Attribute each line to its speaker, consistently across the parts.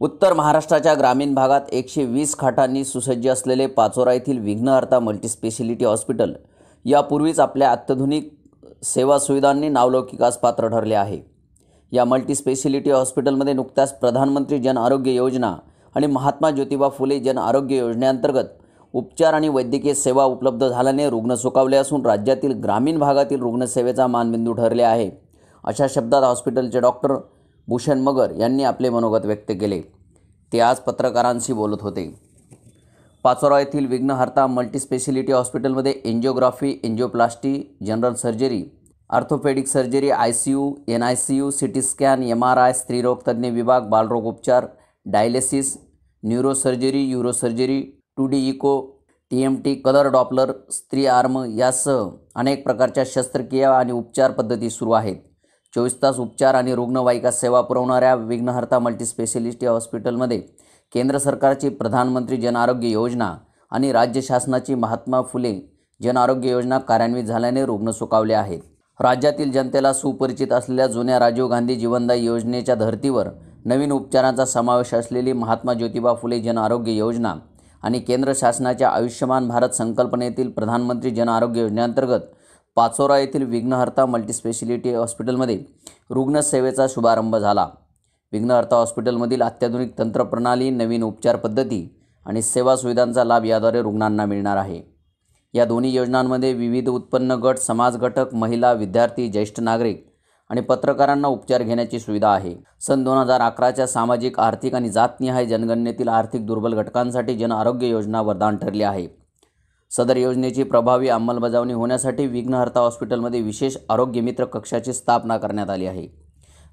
Speaker 1: उत्तर महाराष्ट्राच्या ग्रामीण भागात एकशे वीस खाटांनी सुसज्ज असलेले पाचोरा येथील विघ्नहर्ता मल्टीस्पेशालिटी हॉस्पिटल. यापूर्वीच आपल्या अत्याधुनिक सेवा सुविधांनी नावलौकिकास पात्र ठरले आहे. या मल्टीस्पेशालिटी हॉस्पिटलमध्ये नुकत्याच प्रधानमंत्री जन आरोग्य योजना आणि महात्मा ज्योतिबा फुले जन आरोग्य योजनेअंतर्गत उपचार आणि वैद्यकीय सेवा उपलब्ध झाल्याने रुग्ण सुकावले असून राज्यातील ग्रामीण भागातील रुग्णसेवेचा मानबिंदू ठरले आहे. अशा शब्दात हॉस्पिटलचे डॉक्टर भूषण मगर यांनी आपले मनोगत व्यक्त केले. ते आज पत्रकारांशी बोलत होते. पाचोरा येथील विघ्नहर्ता मल्टीस्पेशलिटी हॉस्पिटलमध्ये angiography angioplasty general surgery orthopaedic surgery I C U N I C U C T scan M R I स्त्रीरोग तज्ज्ञ विभाग बालरोग उपचार dialysis neurosurgery urosurgery two D echo T M T colour Doppler स्त्री arm यासह अनेक प्रकारच्या शस्त्रक्रिया आणि उपचार पद्धती सुरू आहेत. चोवीस तास उपचार आणि रुग्णवाहिका सेवा पुरवणाऱ्या विघ्नहर्ता मल्टीस्पेशलिस्टी हॉस्पिटलमध्ये केंद्र सरकारची प्रधानमंत्री जन आरोग्य योजना आणि राज्य शासनाची महात्मा फुले जन आरोग्य योजना कार्यान्वित झाल्याने रुग्ण सुकावले आहेत. राज्यातील जनतेला सुपरिचित असलेल्या जुन्या राजीव गांधी जीवनदायी योजनेच्या धर्तीवर नवीन उपचारांचा समावेश असलेली महात्मा ज्योतिबा फुले जन आरोग्य योजना आणि केंद्र शासनाच्या आयुष्यमान भारत संकल्पनेतील प्रधानमंत्री जन आरोग्य योजनेअंतर्गत पाचोरा येथील विघ्नहर्ता मल्टीस्पेशालिटी हॉस्पिटलमध्ये रुग्णसेवेचा शुभारंभ झाला. विघ्नहर्ता हॉस्पिटलमधील अत्याधुनिक तंत्रप्रणाली नवीन उपचार पद्धती आणि सेवा सुविधांचा लाभ याद्वारे रुग्णांना मिळणार आहे. या दोन्ही योजनांमध्ये विविध उत्पन्न गट समाज घटक महिला विद्यार्थी ज्येष्ठ नागरिक आणि पत्रकारांना उपचार घेण्याची सुविधा आहे. सन दोन हजार अकराच्या सामाजिक आर्थिक आणि जातनिहाय जनगणनेतील आर्थिक दुर्बल घटकांसाठी जन आरोग्य योजना वरदान ठरली आहे. सदर योजनेची प्रभावी अंमलबजावणी होण्यासाठी विघ्नहर्ता हॉस्पिटलमध्ये विशेष आरोग्य मित्र कक्षाची स्थापना करण्यात आली आहे.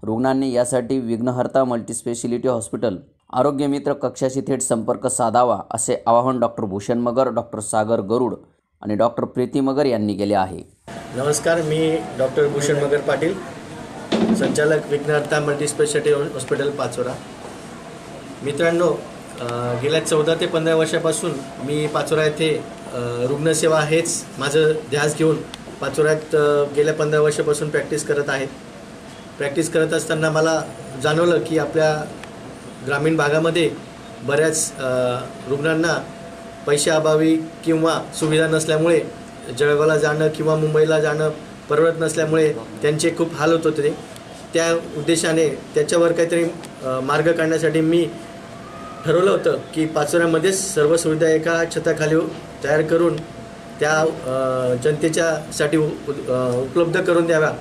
Speaker 1: रुग्णांनी यासाठी विघ्नहर्ता मल्टीस्पेशलिटी हॉस्पिटल आरोग्य मित्र कक्षाशी थेट संपर्क साधावा असे आवाहन डॉक्टर भूषण मगर डॉक्टर सागर गरुड आणि डॉक्टर प्रीती मगर यांनी केले आहे.
Speaker 2: नमस्कार मी डॉक्टर भूषण मगर पाटील संचालक विघ्नहर्ता मल्टीस्पेशालिटी हॉस्पिटल पाचोरा. मित्रांनो गेल्या चौदा ते पंधरा वर्षापासून मी पाचोरा येथे रुग्णसेवा हेच माझं ध्यास घेऊन पाचोऱ्यात गेल्या पंधरा वर्षापासून प्रॅक्टिस करत आहे. प्रॅक्टिस करत असताना मला जाणवलं की आपल्या ग्रामीण भागामध्ये बऱ्याच रुग्णांना पैशाअभावी किंवा सुविधा नसल्यामुळे जळगावला जाणं किंवा मुंबईला जाणं परवडत नसल्यामुळे त्यांचे खूप हाल होत होते. त्या उद्देशाने त्याच्यावर काहीतरी मार्ग काढण्यासाठी मी ठरवलं होतं की पाचोऱ्यामध्येच सर्व सुविधा एका छताखाली तयार करून त्या जनतेच्यासाठी उपलब्ध करून द्याव्या.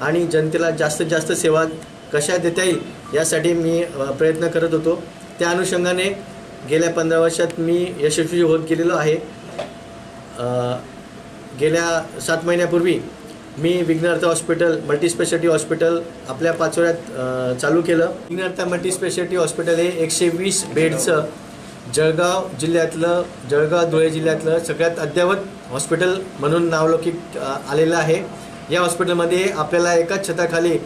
Speaker 2: आणि जनतेला जास्तीत जास्त सेवा कशा देता येईल यासाठी मी प्रयत्न करत होतो. त्या अनुषंगाने गेल्या पंधरा वर्षात मी यशस्वी होत गेलेलो आहे. गेल्या सात महिन्यापूर्वी मी विघ्नार्थ हॉस्पिटल मल्टीस्पेशालिटी हॉस्पिटल आपल्या पाचोऱ्यात चालू केलं. विघ्नार्था मल्टीस्पेशालिटी हॉस्पिटल हे एकशे वीस बेडचं जळगाव जिल्ह्यातलं जळगाव धुळे जिल्ह्यातलं सगळ्यात अद्ययावत हॉस्पिटल म्हणून नावलौकिक आलेलं आहे. या हॉस्पिटलमध्ये आपल्याला एकाच छताखाली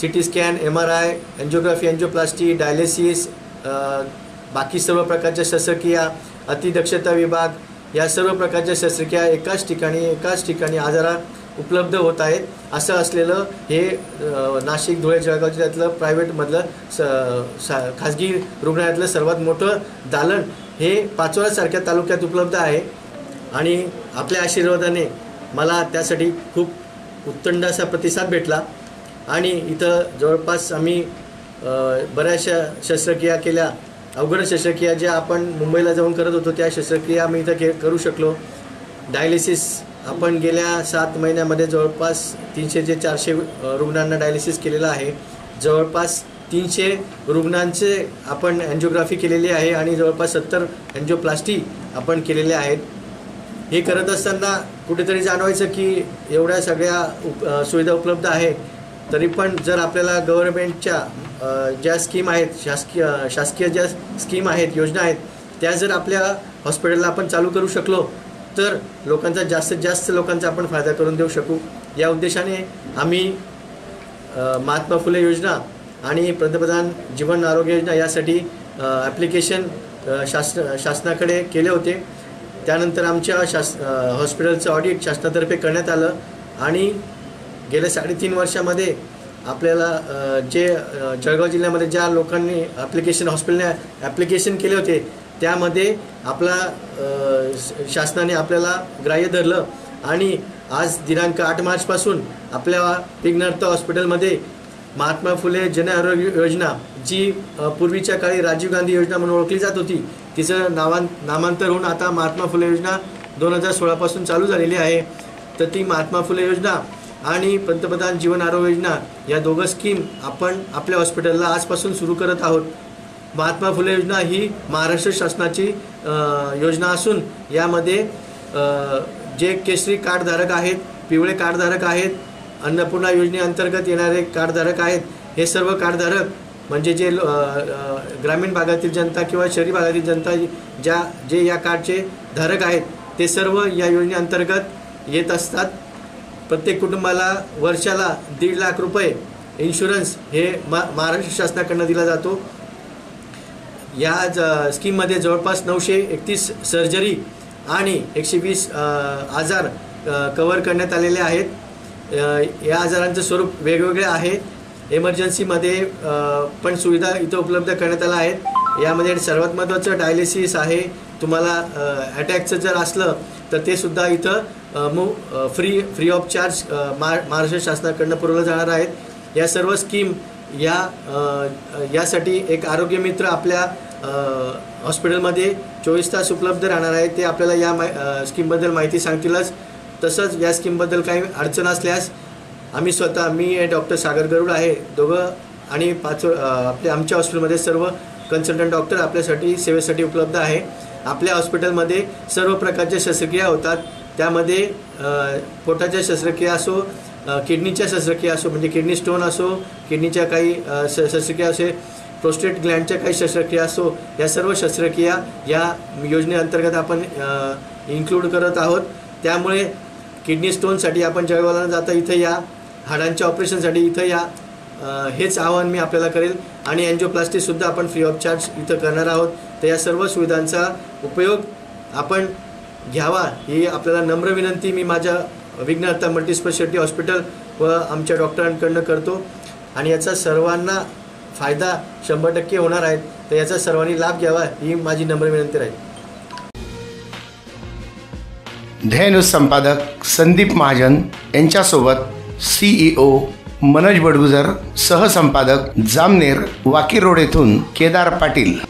Speaker 2: C T scan M R I angiography angioplasty dialysis बाकी सर्व प्रकारच्या शस्त्रक्रिया अतिदक्षता विभाग या सर्व प्रकारच्या शस्त्रक्रिया एकाच ठिकाणी एकाच ठिकाणी आजारात उपलब्ध होत आहेत. असं असलेलं हे नाशिक धुळे जळगाव जिल्ह्यातलं प्रायव्हेटमधलं स सा खाजगी रुग्णालयातलं सर्वात मोठं दालन हे पाचोऱ्यासारख्या तालुक्यात उपलब्ध आहे. आणि आपल्या आशीर्वादाने मला त्यासाठी खूप उत्तंड असा प्रतिसाद भेटला. आणि इथं जवळपास आम्ही बऱ्याचशा शस्त्रक्रिया केल्या. अवघड शस्त्रक्रिया ज्या आपण मुंबईला जाऊन करत होतो त्या शस्त्रक्रिया आम्ही इथं के करू शकलो. डायलिसिस आपण गेल्या सात महिन्यामध्ये जवळपास तीनशे ते चारशे रुग्णांना डायलिसिस केलेलं आहे. जवळपास तीनशे रुग्णांचे आपण अँजिओग्राफी केलेली आहे आणि जवळपास सत्तर अँजिओप्लास्टी आपण केलेले आहेत. हे करत असताना कुठेतरी जाणवायचं की एवढ्या सगळ्या उप सुविधा उपलब्ध आहेत तरी पण जर आपल्याला गव्हर्नमेंटच्या ज्या स्कीम आहेत शासकीय शासकीय ज्या स्कीम आहेत योजना आहेत त्या जर आपल्या हॉस्पिटलला आपण चालू करू शकलो तर लोकांचा जास्तीत जास्त लोकांचा आपण फायदा करून देऊ शकू. या उद्देशाने आम्ही महात्मा फुले योजना आणि पंतप्रधान जीवन आरोग्य योजना यासाठी ॲप्लिकेशन शास शासनाकडे केले होते. त्यानंतर आमच्या शास हॉस्पिटलचं ऑडिट शासनातर्फे करण्यात आलं आणि गेल्या साडेतीन वर्षामध्ये आपल्याला जे जळगाव जिल्ह्यामध्ये ज्या लोकांनी ॲप्लिकेशन हॉस्पिटलने ॲप्लिकेशन केले होते त्यामध्ये आपला श- शासनाने आपल्याला ग्राह्य धरलं आणि आज दिनांक आठ मार्चपासून आपल्या विघ्नर्थ हॉस्पिटलमध्ये महात्मा फुले जन आरोग्य योजना जी पूर्वीच्या काळी राजीव गांधी योजना म्हणून ओळखली जात होती तिचं नावां नामांतर होऊन आता महात्मा फुले योजना दोन हजार सोळापासून चालू झालेली आहे. तर ती महात्मा फुले योजना आणि पंतप्रधान जीवन आरोग्य योजना या दोघं स्कीम आपण आपल्या हॉस्पिटलला आजपासून सुरू करत आहोत. महात्मा फुले योजना ही महाराष्ट्र शासनाची योजना असून यामध्ये जे केसरी कार्डधारक आहेत पिवळे कार्डधारक आहेत अन्नपूर्णा योजनेअंतर्गत येणारे कार्डधारक आहेत हे सर्व कार्डधारक म्हणजे जे ग्रामीण भागातील जनता किंवा शहरी भागातील जनता ज्या जे या कार्डचे धारक आहेत ते सर्व या योजनेअंतर्गत येत असतात. प्रत्येक कुटुंबाला वर्षाला दीड लाख रुपये इन्शुरन्स हे मा महाराष्ट्र शासनाकडनं दिला जातो. या ज स्कीममध्ये जवळपास नऊशे एकतीस सर्जरी आणि एकशे वीस आजार कवर करण्यात आलेले आहेत. या आजारांचं स्वरूप वेगवेगळे आहे. एमर्जन्सीमध्ये पण सुविधा इथं उपलब्ध करण्यात आल्या आहेत. यामध्ये सर्वात महत्त्वाचं डायलिसिस आहे. तुम्हाला अटॅकचं जर असलं तर ते सुद्धा इथं मु फ्री फ्री ऑफ चार्ज मा महाराष्ट्र शासनाकडनं पुरवलं जाणार आहेत या सर्व स्कीम या यासाठी एक आरोग्य मित्र आपल्या हॉस्पिटलमध्ये चोवीस तास उपलब्ध राहणार आहे. ते आपल्याला या मा स्कीमबद्दल माहिती सांगतीलच. तसंच या स्कीमबद्दल काही अडचण असल्यास आम्ही स्वतः मी डॉक्टर सागर गरुड आहे. दोघं आणि पाच आपल्या आमच्या हॉस्पिटलमध्ये सर्व कन्सल्टंट डॉक्टर आपल्यासाठी सेवेसाठी उपलब्ध आहे. आपल्या हॉस्पिटलमध्ये सर्व प्रकारच्या शस्त्रक्रिया होतात. त्यामध्ये पोटाच्या शस्त्रक्रिया असो किडनीच्या शस्त्रक्रिया असो म्हणजे किडनी स्टोन असो किडनीच्या काही श शस्त्रक्रिया असे प्रोस्टेट ग्लँडच्या काही शस्त्रक्रिया असो या सर्व शस्त्रक्रिया या योजनेअंतर्गत आपण इन्क्लूड करत आहोत. त्यामुळे किडनी स्टोनसाठी आपण जळगावला जाता इथं या हाडांच्या ऑपरेशनसाठी इथं या हेच आवाहन मी आपल्याला करेल. आणि अँजिओप्लास्टीसुद्धा आपण फ्री ऑफ चार्ज इथं करणार आहोत. तर या सर्व सुविधांचा उपयोग आपण घ्यावा ही आपल्याला नम्र विनंती मी माझ्या विघ्नहर्ता मल्टीस्पेशालिटी हॉस्पिटल व आमच्या डॉक्टरांकडनं करतो. आणि याचा सर्वांना फायदा शंभर टक्के होणार आहे. तर याचा सर्वांनी लाभ घ्यावा ही माझी नम्र विनंती राहील.
Speaker 3: ध्येय संपादक संदीप महाजन यांच्यासोबत सीईओ मनोज बडगुजर सहसंपादक जामनेर वाकी रोड येथून केदार पाटील.